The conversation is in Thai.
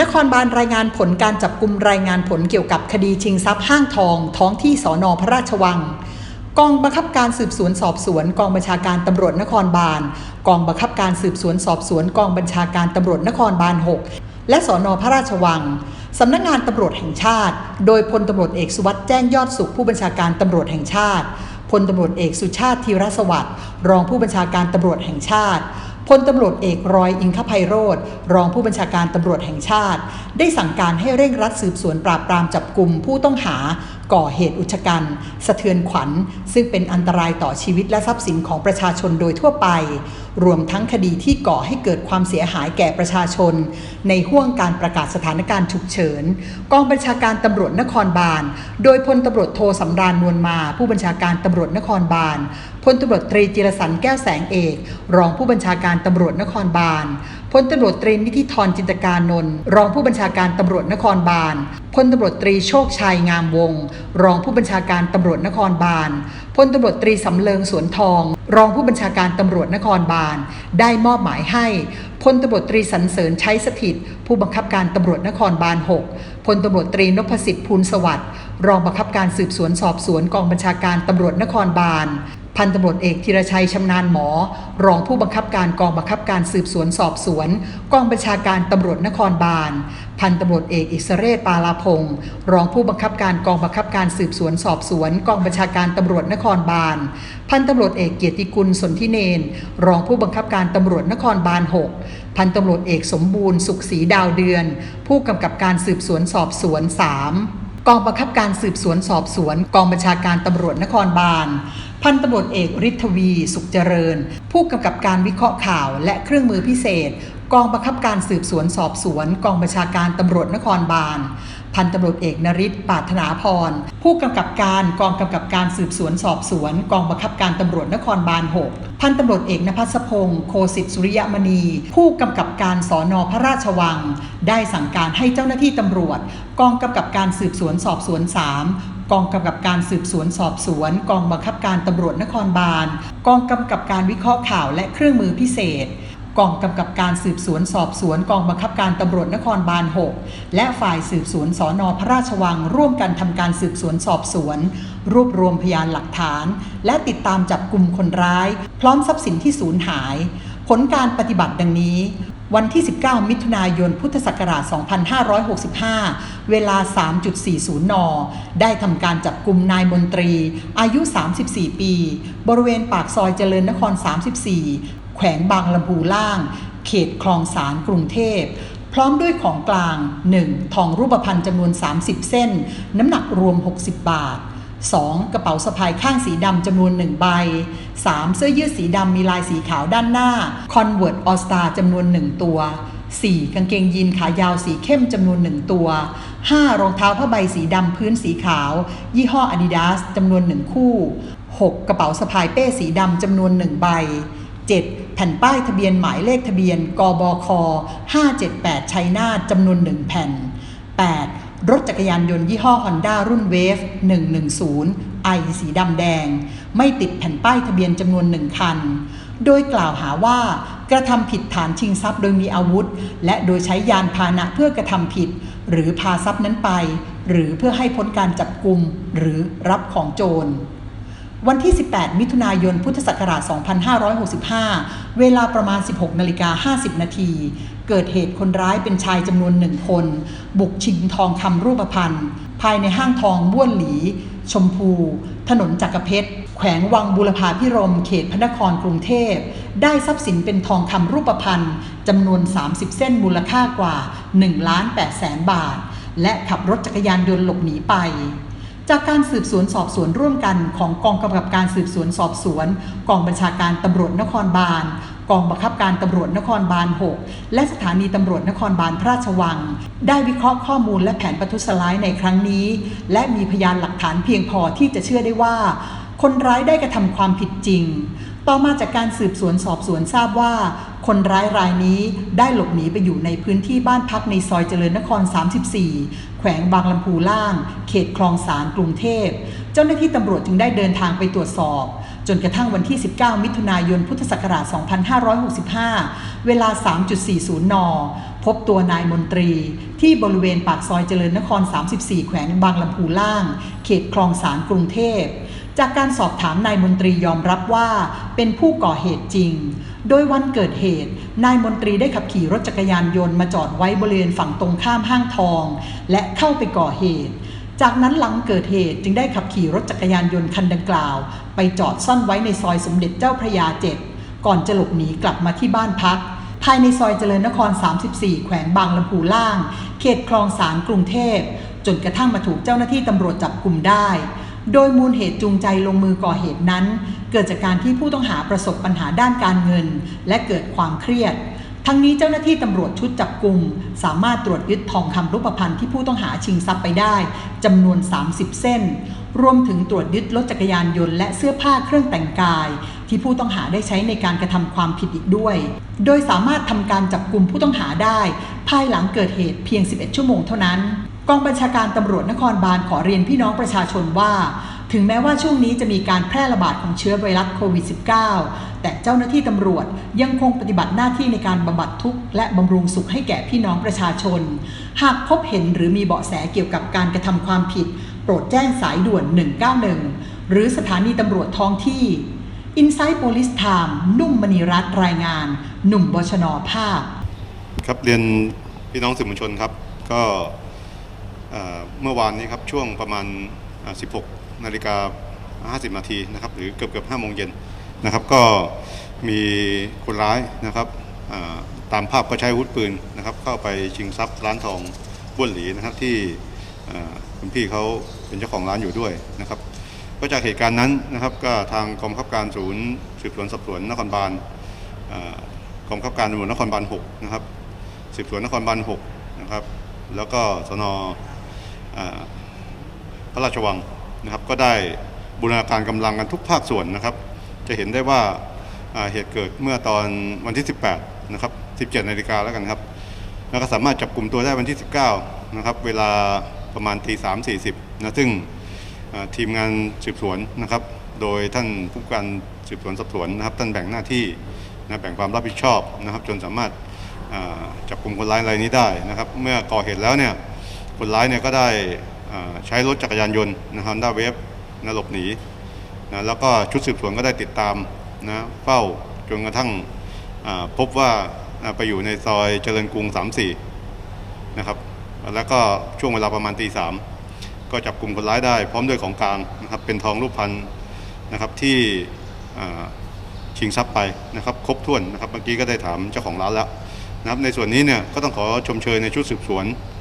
นครบาลรายงานผลการจับกลุ่มรายงานผลเกี่ยวกับคดีชิงทรัพย์ห้างทอง ท้องที่สอนอพระราชวัง กองบังคับการสืบสวนสอบสวน กองบัญชาการตำรวจนครบาล กองบังคับการสืบสวนสอบสวน กองบัญชาการตำรวจนครบาล 6 และสอนอพระราชวังสำนักงานตำรวจแห่งชาติ โดยพลตำรวจเอกสุวัสด์แจ้งยอดสุขผู้บัญชาการตำรวจแห่งชาติพลตำรวจเอกสุชาติธีรสวัสดิ์รองผู้บัญชาการตำรวจแห่งชาติ พลตำรวจเอกรอยอิงคภัยโรธรองผู้บัญชาการตำรวจแห่งชาติ ได้สั่งการให้เร่งรัดสืบสวนปราบปรามจับกลุ่มผู้ต้องหา ก่อเหตุอุชกัน สะเทือนขวัญ ซึ่งเป็นอันตรายต่อชีวิตและทรัพย์สินของประชาชนโดยทั่วไป รวมทั้งคดีที่ก่อให้เกิดความเสียหายแก่ประชาชน ในห่วงการประกาศสถานการณ์ฉุกเฉิน กองบัญชาการตำรวจนครบาล โดยพลตำรวจโทสำราญนวลมา ผู้บัญชาการตำรวจนครบาลพลตำรวจตรีจิรสันแก้วแสงเอก รองผู้บัญชาการตำรวจนครบาลพลตำรวจตรีนิธิธรจินตการนนท์รองผู้บัญชาการตำรวจนครบาลพลตำรวจตรีโชคชัยงามวงศ์รองผู้บัญชาการตำรวจนครบาลพลตำรวจตรีสำเริงสวนทอง รองผู้บัญชาการตำรวจนครบาลได้มอบหมายให้พลตำรวจตรีสันเสริญใช้สถิต ผู้บังคับการตำรวจนครบาล 6 พลตำรวจตรีนพสิทธิ์ภูลสวัสดิ์รองบังคับการสืบสวนสอบสวนกองบัญชาการตำรวจนครบาล พันตำรวจเอกธีรชัยชำนาญหมอ รองผู้บังคับการกองบังคับการสืบสวนสอบสวน กองบัญชาการตำรวจนครบาล พันตำรวจเอกอิสเรศปาลาพงศ์รองผู้บังคับการกองบังคับการสืบสวนสอบสวน กองบัญชาการตำรวจนครบาล พันตำรวจเอกเกียรติกุลสนธิเนน รองผู้บังคับการตำรวจนครบาล 6 พันตำรวจเอกสมบูรณ์สุขศรีดาวเดือน ผู้กำกับการสืบสวนสอบสวน 3กองบังคับการสืบสวนสอบสวน กองบัญชาการตำรวจนครบาล พันตำรวจเอกฤทธวี สุขเจริญ ผู้กำกับการวิเคราะห์ข่าวและเครื่องมือพิเศษ กองบังคับการสืบสวนสอบสวน กองบัญชาการตำรวจนครบาลพันตำรวจเอกนริศปาถนาพร ผู้กำกับการกองกำกับการสืบสวนสอบสวน กองบังคับการตำรวจนครบาล 6 พันตำรวจเอกนภัสพงศ์โคสิตสุริยมณี ผู้กำกับการสอนอพระราชวัง ได้สั่งการให้เจ้าหน้าที่ตำรวจ กองกำกับการสืบสวนสอบสวน 3 กองกำกับการสืบสวนสอบสวน กองบังคับการตำรวจนครบาล กองกำกับการวิเคราะห์ข่าวและเครื่องมือพิเศษ กองกำกับการสืบสวนสอบสวน กองบังคับการตำรวจนครบาล 6 และฝ่ายสืบสวนสอนอพระราชวัง ร่วมกันทำการสืบสวนสอบสวน รวบรวมพยานหลักฐาน และติดตามจับกลุ่มคนร้าย พร้อมทรัพย์สินที่สูญหาย ผลการปฏิบัติดังนี้ วันที่ 19 มิถุนายน พุทธศักราช 2565 เวลา 3.40 น ได้ทำการจับกลุ่มนายมนตรี อายุ 34 ปี บริเวณปากซอยเจริญนคร 34 แขวงบางลำพูล่าง เขตคลองสารกรุงเทพพร้อมด้วยของกลาง 1. ทองรูปพรรณจำนวน 30 เส้น น้ำหนักรวม 60 บาท 2. กระเป๋าสะพายข้างสีดำจำนวน 1 ใบ 3. เสื้อยืดสีดำมีลายสีขาวด้านหน้า Convert All Star จำนวน 1 ตัว 4. กางเกงยีนขายาวสีเข้มจำนวน 1 ตัว 5. รองเท้าผ้าใบสีดำพื้นสีขาว ยี่ห้อ Adidas จำนวน 1 คู่ 6. กระเป๋าสะพายเป้สีดำจำนวน 1 ใบ 7. แผ่นป้ายทะเบียนหมายเลขทะเบียนกบค 578ชัยนาทจำนวน 1 แผ่น 8. รถจักรยานยนต์ยี่ห้อ Honda รุ่น Wave 110ไอสีดำแดง ไม่ติดแผ่นป้ายทะเบียนจำนวน1คัน โดยกล่าวหาว่ากระทำผิดฐานชิงทรัพย์โดยมีอาวุธ และโดยใช้ยานพาหนะเพื่อกระทำผิด หรือพาทรัพย์นั้นไป หรือเพื่อให้พ้นการจับกุมหรือรับของโจรวันที่ 18 มิถุนายน พุทธศักราช 2565 เวลาประมาณ 16 นาฬิกา 50 นาที เกิดเหตุคนร้ายเป็นชายจำนวนหนึ่งคน บุกชิงทองคำรูปพรรณภายในห้างทองบ้วนหลี ชมพู ถนนจักรเพชร แขวงวังบุรพาพิรม เขตพระนครกรุงเทพ ได้ทรัพย์สินเป็นทองคำรูปพรรณจำนวน 30 เส้นมูลค่ากว่า1ล้าน8แสนบาท และขับรถจักรยานยนต์หลบหนีไป จากการสืบสวนสอบสวนร่วมกันของกองกำกับการสืบสวนสอบสวน กองบัญชาการตำรวจนครบาลกองบังคับการตำรวจนครบาล 6 และสถานีตำรวจนครบาลพระราชวัง ได้วิเคราะห์ข้อมูลและแผนประทุษร้ายในครั้งนี้ และมีพยานหลักฐานเพียงพอที่จะเชื่อได้ว่า คนร้ายได้กระทำความผิดจริง ต่อมาจากการสืบสวนสอบสวนทราบว่า คนร้ายรายนี้ได้หลบหนีไปอยู่ในพื้นที่บ้านพักในซอยเจริญนคร 34 แขวงบางลำพูล่าง เขตคลองสารกรุงเทพ เจ้าหน้าที่ตำรวจจึงได้เดินทางไปตรวจสอบ จนกระทั่งวันที่ 19 มิถุนายน พุทธศักราช 2565 เวลา 3.40 น พบตัวนายมนตรี ที่บริเวณปากซอยเจริญนคร 34 แขวงบางลำพูล่าง เขตคลองสารกรุงเทพ จากการสอบถามนายมนตรียอมรับว่า เป็นผู้ก่อเหตุจริง โดยวันเกิดเหตุ นายมนตรีได้ขับขี่รถจักรยานยนต์มาจอดไว้บริเวณฝั่งตรงข้ามห้างทอง และเข้าไปก่อเหตุ จากนั้นหลังเกิดเหตุจึงได้ขับขี่รถจักรยานยนต์คันดังกล่าว ไปจอดซ่อนไว้ในซอยสมเด็จเจ้าพระยาเจ็ดก่อนจะหลบหนีกลับมาที่บ้านพัก ภายในซอยเจริญนคร 34 แขวงบางลำพูล่าง เขตคลองสารกรุงเทพ จนกระทั่งมาถูกเจ้าหน้าที่ตำรวจจับกลุ่มได้ โดยมูลเหตุจูงใจลงมือก่อเหตุนั้น เกิดจากการที่ผู้ต้องหาประสบปัญหาด้านการเงิน และเกิดความเครียด ทั้งนี้เจ้าหน้าที่ตำรวจชุดจับกลุ่มสามารถตรวจยึดทองคำรูปพรรณที่ผู้ต้องหาชิงทรัพย์ไปได้จำนวน 30 เส้น รวมถึงตรวจยึดรถจักรยานยนต์และเสื้อผ้าเครื่องแต่งกาย ที่ผู้ต้องหาได้ใช้ในการกระทำความผิดอีกด้วย โดยสามารถทำการจับกลุ่มผู้ต้องหาได้ ภายหลังเกิดเหตุเพียง 11 ชั่วโมงเท่านั้น กองบัญชาการตำรวจนครบาลขอเรียนพี่น้องประชาชนว่า ถึงแม้ว่าช่วงนี้จะมีการแพร่ระบาดของเชื้อไวรัสโควิด -19 แต่เจ้าหน้าที่ตำรวจยังคงปฏิบัติหน้าที่ในการบำบัดทุกข์และบำรุงสุขให้แก่พี่น้องประชาชน หากพบเห็นหรือมีเบาะแสเกี่ยวกับการกระทำความผิด โปรดแจ้งสายด่วน 191 หรือสถานีตำรวจท้องที่ Inside Police Time นุ่มมณีรัตน์รายงาน หนุ่มบชนภาพ ครับเรียนพี่น้องสื่อมวลชนครับ ก็ เมื่อวานนี้ครับช่วงประมาณ 16 นาฬิกา 50 นาทีนะครับหรือเกือบเกือบ5โมงเย็นนะครับก็มีคนร้ายนะครับตามภาพก็ใช้อาวุธปืนนะครับเข้าไปชิงทรัพย์ร้านทองบ้วนหลีนะครับที่คุณพี่เขาเป็นเจ้าของร้านอยู่ด้วยนะครับก็จากเหตุการณ์นั้นนะครับก็ทางกองคับการศูนย์สืบสวนสอบสวนนครบาลกองคับการตำรวจนครบาล6นะครับสืบสวนนครบาล6นะครับแล้วก็สนอ พระราชวังนะครับก็ได้บูรณาการกำลังกันทุกภาคส่วนนะครับ จะเห็นได้ว่าเหตุเกิดเมื่อตอนวันที่ 18นะครับ17นาฬิกาแล้วกันครับแล้วก็สามารถจับกลุ่มตัวได้วันที่ 19นะครับเวลาประมาณตี3 40นะซึ่งอ่าทีมงานสืบสวนนะครับ โดยท่านผู้การสืบสวนสอบสวนนะครับท่านแบ่งหน้าที่นะแบ่งความรับผิดชอบนะครับ จนสามารถจับกลุ่มคนร้ายรายนี้ได้นะครับ เมื่อก่อเหตุแล้วเนี่ย คนร้ายเนี่ยก็ได้ใช้รถจักรยานยนต์นะครับด้าเวฟนะหลบหนีนะแล้วก็ชุดสืบสวนก็ได้ติดตามนะเฝ้าจนกระทั่งพบว่าไปอยู่ในซอยเจริญกรุง 34 นะครับ แล้วก็ช่วงเวลาประมาณตีสามก็จับกลุ่มคนร้ายได้พร้อมด้วยของกลางนะครับเป็นทองรูปพันนะครับที่ชิงทรัพย์ไปนะครับครบถ้วนนะครับเมื่อกี้ก็ได้ถามเจ้าของร้านแล้วนะครับในส่วนนี้เนี่ยก็ต้องขอชมเชยในชุดสืบสวน